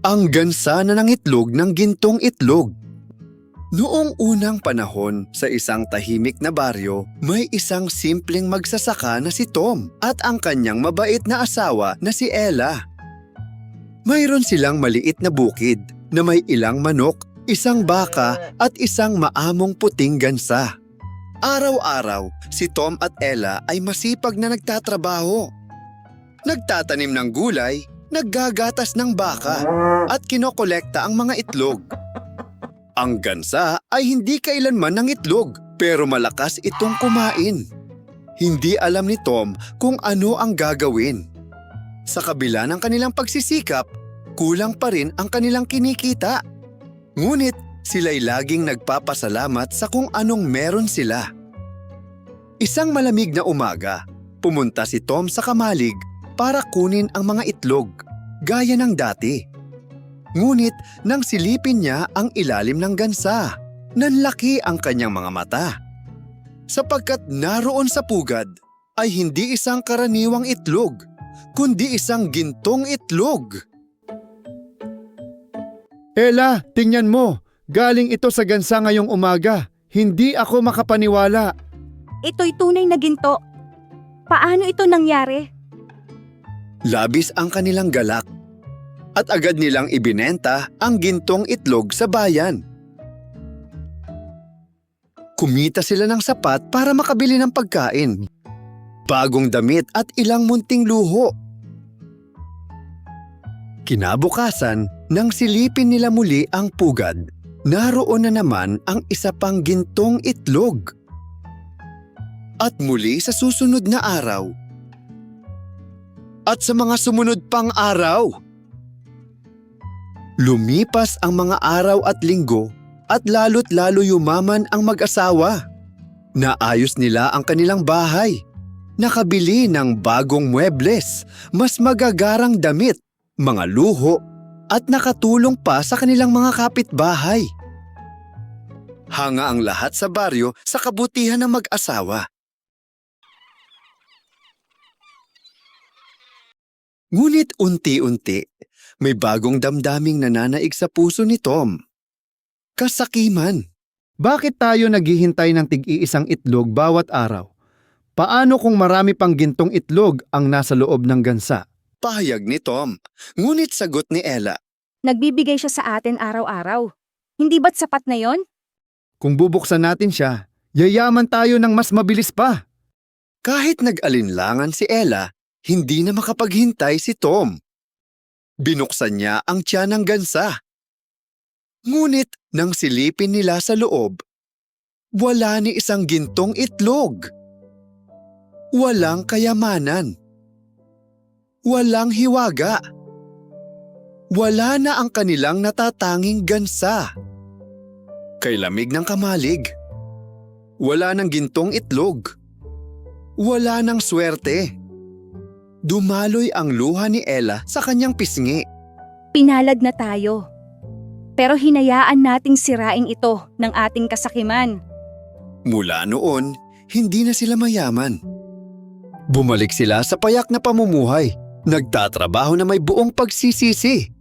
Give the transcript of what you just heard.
Ang gansa na ng itlog ng gintong itlog. Noong unang panahon sa isang tahimik na baryo, may isang simpleng magsasaka na si Tom at ang kanyang mabait na asawa na si Ella. Mayroon silang maliit na bukid na may ilang manok, isang baka at isang maamong puting gansa. Araw-araw, si Tom at Ella ay masipag na nagtatrabaho. Nagtatanim ng gulay, naggagatas ng baka, at kinokolekta ang mga itlog. Ang gansa ay hindi kailanman ng itlog, pero malakas itong kumain. Hindi alam ni Tom kung ano ang gagawin. Sa kabila ng kanilang pagsisikap, kulang pa rin ang kanilang kinikita. Ngunit sila'y laging nagpapasalamat sa kung anong meron sila. Isang malamig na umaga, pumunta si Tom sa kamalig para kunin ang mga itlog, gaya ng dati. Ngunit nang silipin niya ang ilalim ng gansa, nanlaki ang kanyang mga mata. Sapagkat naroon sa pugad ay hindi isang karaniwang itlog, kundi isang gintong itlog. Ella, tingnan mo. Galing ito sa gansa ngayong umaga. Hindi ako makapaniwala. Ito'y tunay na ginto. Paano ito nangyari? Labis ang kanilang galak. At agad nilang ibinenta ang gintong itlog sa bayan. Kumita sila ng sapat para makabili ng pagkain, bagong damit at ilang munting luho. Kinabukasan, nang silipin nila muli ang pugad, naroon na naman ang isa pang gintong itlog. At muli sa susunod na araw, at sa mga sumunod pang araw. Lumipas ang mga araw at linggo at lalo't lalo yumaman ang mag-asawa. Naayos nila ang kanilang bahay. Nakabili ng bagong muebles, mas magagarang damit, mga luho, at nakatulong pa sa kanilang mga kapitbahay. Hanga ang lahat sa baryo sa kabutihan ng mag-asawa. Ngunit unti-unti, may bagong damdaming nananaig sa puso ni Tom. Kasakiman. Bakit tayo naghihintay ng tig-iisang itlog bawat araw? Paano kung marami pang gintong itlog ang nasa loob ng gansa? Pahayag ni Tom. Ngunit sagot ni Ella, Nagbibigay siya sa atin araw-araw. Hindi ba't sapat na yon? kung bubuksan natin siya, yayaman tayo ng mas mabilis pa. Kahit nag-alinlangan si Ella, hindi na makapaghintay si Tom. Binuksan niya ang tiyan ng gansa. Ngunit nang silipin nila sa loob, wala ni isang gintong itlog. Walang kayamanan. Walang hiwaga. Wala na ang kanilang natatanging gansa. Kay lamig ng kamalig. Wala ng gintong itlog. Wala ng swerte. Dumaloy ang luha ni Ella sa kanyang pisngi. Pinalad na tayo. Pero hinayaan nating siraing ito ng ating kasakiman. Mula noon, hindi na sila mayaman. Bumalik sila sa payak na pamumuhay. Nagtatrabaho na may buong pagsisisi.